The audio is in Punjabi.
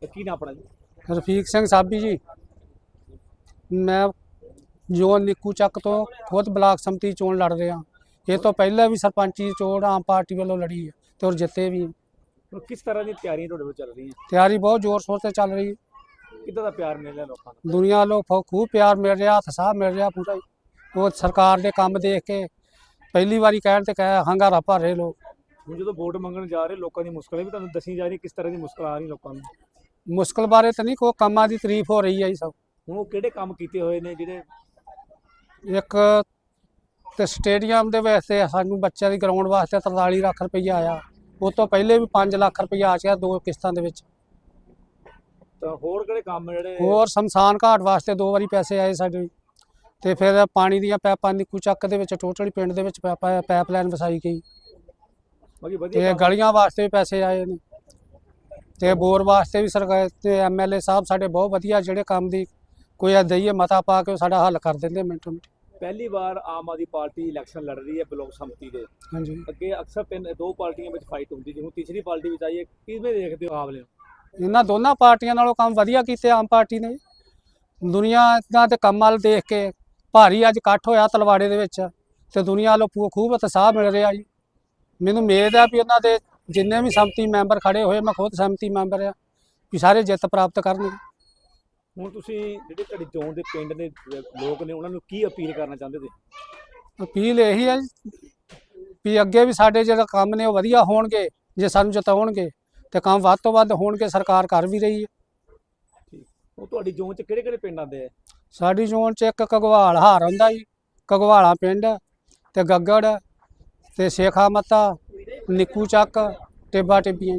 ਤੇ ਕੀ ਨਾ ਆਪਣਾ ਜੀ? ਰਫੀਕ ਸਿੰਘ ਸਾਬੀ ਜੀ। ਮੈਂ ਜੋ ਨਿੱਕੂ ਚੱਕ ਤੋਂ ਖੁਦ ਬਲਾਕ ਸੰਮਤੀ ਚੋਣ ਲੜ ਰਿਹਾ। ਇਹ ਤੋਂ ਪਹਿਲਾਂ ਵੀ ਸਰਪੰਚੀ ਚੋਣ ਆਮ ਪਾਰਟੀ ਵੱਲੋਂ ਲੜੀ ਹੈ ਤੇ ਔਰ ਜਿੱਤੇ ਵੀ ਹਾਂ। ਹੁਣ ਕਿਸ ਤਰ੍ਹਾਂ ਦੀ ਤਿਆਰੀਆਂ ਤੁਹਾਡੇ ਕੋਲ ਚੱਲ ਰਹੀਆਂ? ਤਿਆਰੀ ਬਹੁਤ ਜ਼ੋਰ ਸ਼ੋਰ ਤੇ ਚੱਲ ਰਹੀ ਹੈ। ਕਿੱਦਾਂ ਦਾ ਪਿਆਰ ਮਿਲ ਰਿਹਾ ਲੋਕਾਂ ਨੂੰ? ਦੁਨੀਆ ਖੂ- ਖੂਬ ਪਿਆਰ ਮਿਲ ਰਿਹਾ ਹੱਥ ਸਾਹ ਮਿਲ ਰਿਹਾ ਪੂਰਾ ਹੀ। ਉਹ ਸਰਕਾਰ ਦੇ ਕੰਮ ਦੇਖ ਕੇ ਪਹਿਲੀ ਵਾਰੀ ਕਹਿਣ ਤੇ ਕਹਿ ਹੰਗਾਰਾ ਭਰ ਰਹੇ ਲੋਕ। ਹੁਣ ਜਦੋਂ ਵੋਟ ਮੰਗਣ ਜਾ ਰਹੇ ਲੋਕਾਂ ਦੀ ਮੁਸ਼ਕਲਾਂ ਵੀ ਤੁਹਾਨੂੰ ਦੱਸੀ ਜਾ ਰਹੀ ਕਿਸ ਤਰ੍ਹਾਂ ਦੀ ਮੁਸ਼ਕਲ ਆ ਰਹੀ ਲੋਕਾਂ ਨੂੰ? ਮੁਸ਼ਕਲ ਬਾਰੇ ਤਾਂ ਨਹੀਂ ਕੋਈ ਕੰਮਾਂ ਦੀ ਤਾਰੀਫ ਹੋ ਰਹੀ ਹੈ ਜੀ ਸਭ। ਹੁਣ ਉਹ ਕਿਹੜੇ ਕੰਮ ਕੀਤੇ ਹੋਏ ਨੇ ਜਿਹੜੇ? ਇੱਕ ਤੇ ਸਟੇਡੀਅਮ ਦੇ ਵਾਸਤੇ ਸਾਨੂੰ ਬੱਚਿਆਂ ਦੀ ਗਰਾਊਂਡ ਵਾਸਤੇ 43 ਲੱਖ ਰੁਪਈਆ ਆਇਆ। ਉਹ ਤੋਂ ਪਹਿਲੇ ਵੀ 5 ਲੱਖ ਰੁਪਈਆ ਆ ਗਿਆ ਦੋ ਕਿਸ਼ਤਾਂ ਦੇ ਵਿੱਚ। ਤਾਂ ਹੋਰ ਕਿਹੜੇ ਕੰਮ ਜਿਹੜੇ? ਹੋਰ ਸ਼ਮਸ਼ਾਨ ਘਾਟ ਵਾਸਤੇ ਦੋ ਵਾਰੀ ਪੈਸੇ ਆਏ ਸਾਡੇ। ਤੇ ਫਿਰ ਪਾਣੀ ਦੀਆਂ ਪੈਪਾਂ ਨਿੱਕੂ ਚੱਕ ਦੇ ਵਿੱਚ ਟੋਟਲੀ ਪਿੰਡ ਦੇ ਵਿੱਚ ਪੈਪਾ ਪਾਈਪਲਾਈਨ ਵਸਾਈ ਗਈ। ਬਾਕੀ ਵਧੀਆ ਤੇ ਗਲੀਆਂ ਵਾਸਤੇ ਵੀ ਪੈਸੇ ਆਏ ਨੇ। ਤੇ ਬੋਰ ਵਾਸਤੇ ਵੀ ਸਰਕਾਰ ਤੇ ਐਮਐਲਏ ਸਾਹਿਬ ਸਾਡੇ ਬਹੁਤ ਵਧੀਆ ਜਿਹੜੇ ਕੰਮ ਦੀ ਕੋਈ ਆ ਦਈਏ ਮਤਾ ਪਾ ਕੇ ਉਹ ਸਾਡਾ ਹੱਲ ਕਰ ਦਿੰਦੇ ਮਿੰਟੋ ਮਿੰਟ। ਪਹਿਲੀ ਵਾਰ ਆਮ ਆਦਮੀ ਪਾਰਟੀ ਇਲੈਕਸ਼ਨ ਲੜ ਰਹੀ ਹੈ ਬਲਾਕ ਸੰਮਤੀ ਦੇ। ਹਾਂਜੀ। ਅੱਗੇ ਅਕਸਰ ਤਿੰਨ ਦੋ ਪਾਰਟੀਆਂ ਵਿੱਚ ਫਾਈਟ ਹੁੰਦੀ ਹੁਣ ਤੀਸਰੀ ਪਾਰਟੀ ਵਿੱਚ ਆਈ ਹੈ ਕਿਵੇਂ ਦੇਖਦੇ ਹੋ ਆਵਲੇ ਇਹਨਾਂ ਦੋਨਾਂ ਪਾਰਟੀਆਂ ਨਾਲੋਂ ਕੰਮ ਵਧੀਆ ਕੀਤੇ ਆਮ ਪਾਰਟੀ ਨੇ। ਦੁਨੀਆ ਦਾ ਤੇ ਕੰਮ ਵੱਲ ਦੇਖ ਕੇ ਭਾਰੀ ਅੱਜ ਇਕੱਠ ਹੋਇਆ ਤਲਵਾੜੇ ਦੇ ਵਿੱਚ ਤੇ ਦੁਨੀਆ ਵੱਲੋਂ ਖੂਬ ਉਤਸ਼ਾਹ ਮਿਲ ਰਿਹਾ ਜੀ। ਮੈਨੂੰ ਉਮੀਦ ਹੈ ਵੀ ਉਹਨਾਂ ਦੇ ਜਿੰਨੇ ਵੀ ਸੰਮਤੀ ਮੈਂਬਰ ਖੜੇ ਹੋਏ ਮੈਂ ਖੁਦ ਸੰਮਤੀ ਮੈਂਬਰ ਆ ਵੀ ਸਾਰੇ ਜਿੱਤ ਪ੍ਰਾਪਤ ਕਰਨਗੇ। ਹੁਣ ਤੁਸੀਂ ਜਿਹੜੇ ਤੁਹਾਡੇ ਚੋਣ ਦੇ ਪਿੰਡ ਦੇ ਲੋਕ ਨੇ ਉਹਨਾਂ ਨੂੰ ਕੀ ਅਪੀਲ ਕਰਨਾ ਚਾਹੁੰਦੇ ਤੇ ਅਪੀਲ ਇਹੀ ਹੈ ਵੀ ਅੱਗੇ ਵੀ ਸਾਡੇ ਜਿਹੜਾ ਕੰਮ ਨੇ ਉਹ ਵਧੀਆ ਹੋਣਗੇ ਜੇ ਸਾਨੂੰ ਜਿਤਾਉਣਗੇ ਤੇ ਕੰਮ ਵੱਧ ਤੋਂ ਵੱਧ ਹੋਣਗੇ ਸਰਕਾਰ ਕਰ ਵੀ ਰਹੀ ਹੈ। ਉਹ ਤੁਹਾਡੀ ਜ਼ੋਨ 'ਚ ਕਿਹੜੇ ਕਿਹੜੇ ਪਿੰਡ ਆਉਂਦੇ ਆ? ਸਾਡੀ ਜ਼ੋਨ 'ਚ ਇੱਕ ਕਗਵਾਲ ਹਾਰ ਆਉਂਦਾ ਜੀ ਕਗਵਾਲਾ ਪਿੰਡ ਤੇ ਗੱਗੜ ਤੇ ਸੇਖਾ ਮੱਤਾ ਨਿੱਕੂ ਚੱਕ ਟਿੱਬਾ ਟਿੱਬੀਆਂ।